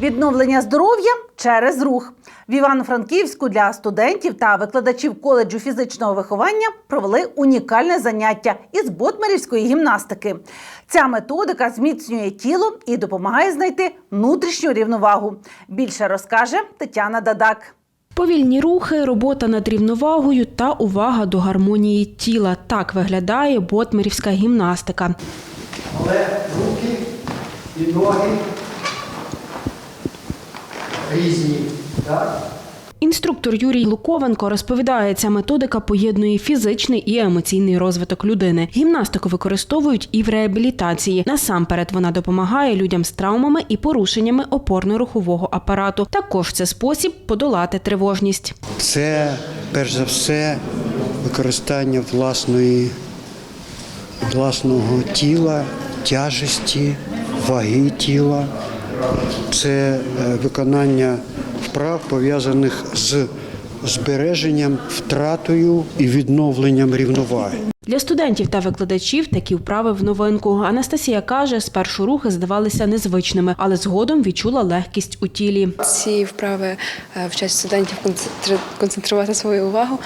Відновлення здоров'я через рух. В Івано-Франківську для студентів та викладачів коледжу фізичного виховання провели унікальне заняття із ботмерівської гімнастики. Ця методика зміцнює тіло і допомагає знайти внутрішню рівновагу. Більше розкаже Тетяна Дадак. Повільні рухи, робота над рівновагою та увага до гармонії тіла. Так виглядає ботмерівська гімнастика. Але руки і ноги різні. Так? Інструктор Юрій Луковенко розповідає, ця методика поєднує фізичний і емоційний розвиток людини. Гімнастику використовують і в реабілітації. Насамперед вона допомагає людям з травмами і порушеннями опорно-рухового апарату. Також це спосіб подолати тривожність. Це перш за все використання власної, власного тіла, тяжесті, ваги тіла. Це е, виконання вправ пов'язаних з збереженням, втратою і відновленням рівноваги. Для студентів та викладачів такі вправи в новинку. Анастасія каже, спершу рухи здавалися незвичними, але згодом відчула легкість у тілі. Ці вправи е, вчать студентів концентрувати свою увагу.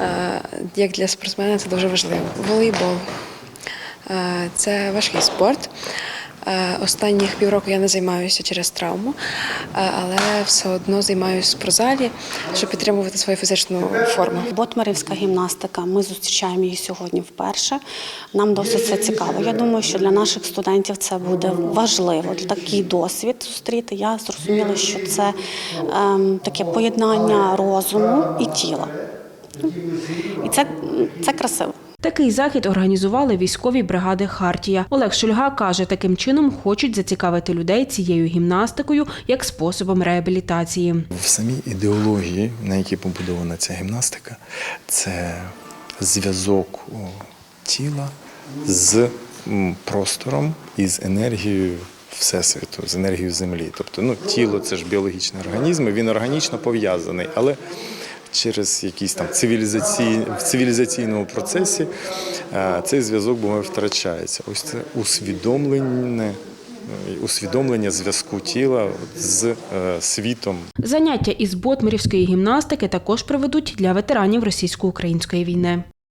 Е, Як для спортсмена це дуже важливо. Волейбол це важкий спорт. Е, Останніх півроку я не займаюся через травму, е, але все одно займаюся в спортзалі, щоб підтримувати свою фізичну форму. Ботмарівська гімнастика. Ми зустрічаємо її сьогодні вперше. Нам досить це цікаво. Я думаю, що для наших студентів це буде важливо. Такий досвід зустріти. Я зрозуміла, що це ем, таке поєднання розуму і тіла. Ну, І це, це красиво. Такий захід організували військові бригади Хартія. Олег Шульга каже, таким чином хочуть зацікавити людей цією гімнастикою як способом реабілітації. В самій ідеології, на якій побудована ця гімнастика, це зв'язок тіла з простором і з енергією Всесвіту, з енергією Землі. Тобто, ну, тіло це ж біологічний організм, він органічно пов'язаний, але через якісь там цивілізаційні в цивілізаційному процесі е, цей зв'язок буває втрачається. Ось це усвідомлене. е, Усвідомлення зв'язку тіла з е, світом, Заняття із ботмирівської гімнастики також проведуть для ветеранів російсько-української війни.